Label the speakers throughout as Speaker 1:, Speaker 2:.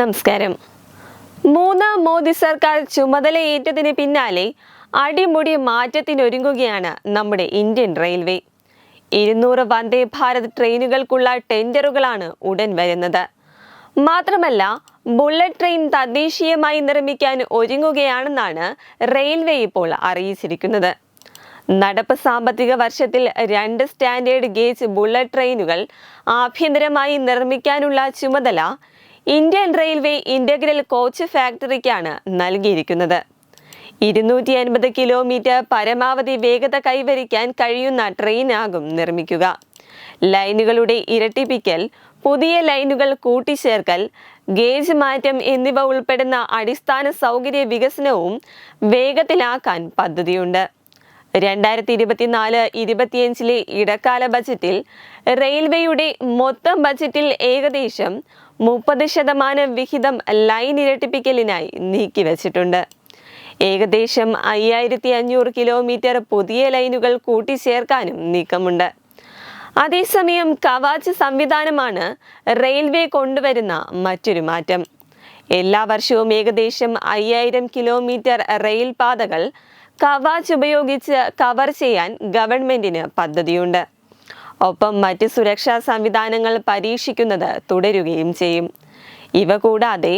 Speaker 1: നമസ്കാരം. മൂന്നാം മോദി സർക്കാർ ചുമതലയേറ്റതിന് പിന്നാലെ അടിമുടി മാറ്റത്തിനൊരുങ്ങുകയാണ് നമ്മുടെ ഇന്ത്യൻ റെയിൽവേ. ഇരുന്നൂറ് വന്ദേ ഭാരത് ട്രെയിനുകൾക്കുള്ള ടെൻഡറുകളാണ് ഉടൻ വരുന്നത്. മാത്രമല്ല ബുള്ളറ്റ് ട്രെയിൻ തദ്ദേശീയമായി നിർമ്മിക്കാൻ ഒരുങ്ങുകയാണെന്നാണ് റെയിൽവേ ഇപ്പോൾ അറിയിച്ചിരിക്കുന്നത്. നടപ്പ് സാമ്പത്തിക വർഷത്തിൽ രണ്ട് സ്റ്റാൻഡേർഡ് ഗേജ് ബുള്ളറ്റ് ട്രെയിനുകൾ ആഭ്യന്തരമായി നിർമ്മിക്കാനുള്ള ചുമതല ഇന്ത്യൻ റെയിൽവേ ഇന്റഗ്രൽ കോച്ച് ഫാക്ടറിക്കാണ് നൽകിയിരിക്കുന്നത്. ഇരുന്നൂറ്റി അൻപത് കിലോമീറ്റർ പരമാവധി വേഗത കൈവരിക്കാൻ കഴിയുന്ന ട്രെയിനാകും നിർമ്മിക്കുക. ലൈനുകളുടെ ഇരട്ടിപ്പിക്കൽ പുതിയ ലൈനുകൾ കൂട്ടിച്ചേർക്കൽ ഗേജ് മാറ്റം എന്നിവ ഉൾപ്പെടുന്ന അടിസ്ഥാന സൗകര്യ വികസനവും വേഗത്തിലാക്കാൻ പദ്ധതിയുണ്ട്. രണ്ടായിരത്തി ഇരുപത്തിനാല് ഇരുപത്തിയഞ്ചിലെ ഇടക്കാല ബജറ്റിൽ റെയിൽവേയുടെ മൊത്തം ബജറ്റിൽ ഏകദേശം മുപ്പത് ശതമാനം വിഹിതം ലൈൻ ഇരട്ടിപ്പിക്കലിനായി നീക്കിവച്ചിട്ടുണ്ട് ഏകദേശം അയ്യായിരത്തി അഞ്ഞൂറ് കിലോമീറ്റർ പുതിയ ലൈനുകൾ കൂട്ടിച്ചേർക്കാനും നീക്കമുണ്ട്. അതേസമയം കവാച്ച് സംവിധാനമാണ് റെയിൽവേ കൊണ്ടുവരുന്ന മറ്റൊരു മാറ്റം. എല്ലാ വർഷവും ഏകദേശം അയ്യായിരം കിലോമീറ്റർ റെയിൽ പാതകൾ കവാച്ച് ഉപയോഗിച്ച് കവർ ചെയ്യാൻ ഗവൺമെന്റിന് പദ്ധതിയുണ്ട്. ഒപ്പം മറ്റ് സുരക്ഷാ സംവിധാനങ്ങൾ പരീക്ഷിക്കുന്നത് തുടരുകയും ചെയ്യും. ഇവ കൂടാതെ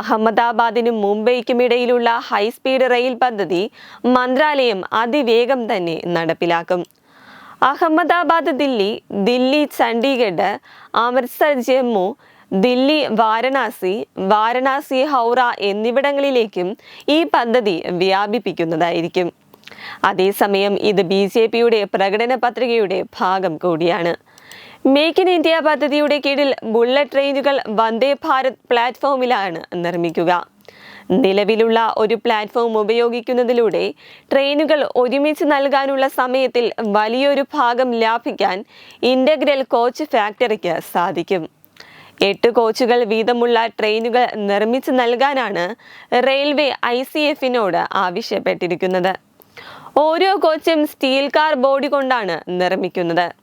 Speaker 1: അഹമ്മദാബാദിനും മുംബൈക്കും ഇടയിലുള്ള ഹൈസ്പീഡ് റെയിൽ പദ്ധതി മന്ത്രാലയം അതിവേഗം തന്നെ നടപ്പിലാക്കും. അഹമ്മദാബാദ് ദില്ലി ദില്ലി ചണ്ഡീഗഡ് അമൃത്സർ ജമ്മു ദില്ലി വാരണാസി വാരണാസി ഹൗറ എന്നിവിടങ്ങളിലേക്കും ഈ പദ്ധതി വ്യാപിപ്പിക്കുന്നതായിരിക്കും. അതേസമയം ഇത് ബി ജെ പിയുടെ പ്രകടന പത്രികയുടെ ഭാഗം കൂടിയാണ്. മേക്ക് ഇൻ ഇന്ത്യ പദ്ധതിയുടെ കീഴിൽ ബുള്ളറ്റ് ട്രെയിനുകൾ വന്ദേ ഭാരത് പ്ലാറ്റ്ഫോമിലാണ് നിർമ്മിക്കുക. നിലവിലുള്ള ഒരു പ്ലാറ്റ്ഫോം ഉപയോഗിക്കുന്നതിലൂടെ ട്രെയിനുകൾ ഒരുമിച്ച് നൽകാനുള്ള സമയത്തിൽ വലിയൊരു ഭാഗം ലാഭിക്കാൻ ഇന്റഗ്രൽ കോച്ച് ഫാക്ടറിക്ക് സാധിക്കും. എട്ട് കോച്ചുകൾ വീതമുള്ള ട്രെയിനുകൾ നിർമ്മിച്ചു നൽകാനാണ് റെയിൽവേ ഐ സി എഫിനോട് ആവശ്യപ്പെട്ടിരിക്കുന്നത്. ഓരോ കോച്ചും സ്റ്റീൽ കാർ ബോഡി കൊണ്ടാണ് നിർമ്മിക്കുന്നത്.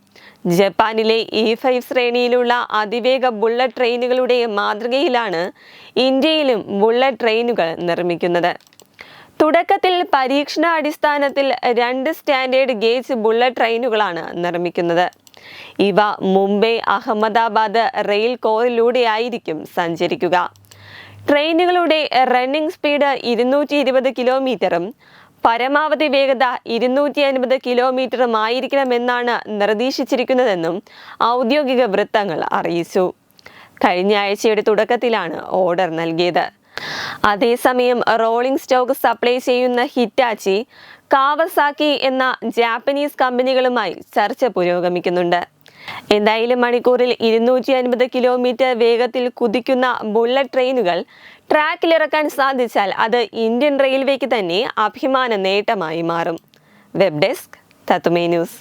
Speaker 1: ജപ്പാനിലെ ഇ ഫൈവ് ശ്രേണിയിലുള്ള അതിവേഗ ബുള്ളറ്റ് ട്രെയിനുകളുടെ മാതൃകയിലാണ് ഇന്ത്യയിലും ബുള്ളറ്റ് ട്രെയിനുകൾ നിർമ്മിക്കുന്നത്. തുടക്കത്തിൽ പരീക്ഷണാടിസ്ഥാനത്തിൽ രണ്ട് സ്റ്റാൻഡേർഡ് ഗേജ് ബുള്ളറ്റ് ട്രെയിനുകളാണ് നിർമ്മിക്കുന്നത്. ഇവ മുംബൈ അഹമ്മദാബാദ് റെയിൽ കോറിലൂടെയായിരിക്കും സഞ്ചരിക്കുക. ട്രെയിനുകളുടെ റണ്ണിംഗ് സ്പീഡ് ഇരുന്നൂറ്റി ഇരുപത് കിലോമീറ്ററും പരമാവധി വേഗത ഇരുന്നൂറ്റി അൻപത് കിലോമീറ്ററും ആയിരിക്കണമെന്നാണ് നിർദ്ദേശിച്ചിരിക്കുന്നതെന്നും ഔദ്യോഗിക വൃത്തങ്ങൾ അറിയിച്ചു. കഴിഞ്ഞ ആഴ്ചയുടെ തുടക്കത്തിലാണ് ഓർഡർ നൽകിയത്. അതേസമയം റോളിംഗ് സ്റ്റോക്ക് സപ്ലൈ ചെയ്യുന്ന ഹിറ്റാച്ചി കാവസാക്കി എന്ന ജാപ്പനീസ് കമ്പനികളുമായി ചർച്ച പുരോഗമിക്കുന്നുണ്ട്. എന്തായാലും മണിക്കൂറിൽ ഇരുന്നൂറ്റി അൻപത് കിലോമീറ്റർ വേഗത്തിൽ കുതിക്കുന്ന ബുള്ളറ്റ് ട്രെയിനുകൾ ട്രാക്കിലിറക്കാൻ സാധിച്ചാൽ അത് ഇന്ത്യൻ റെയിൽവേക്ക് തന്നെ അഭിമാന നേട്ടമായി മാറും. വെബ് ഡെസ്ക് തത്തുമേ ന്യൂസ്.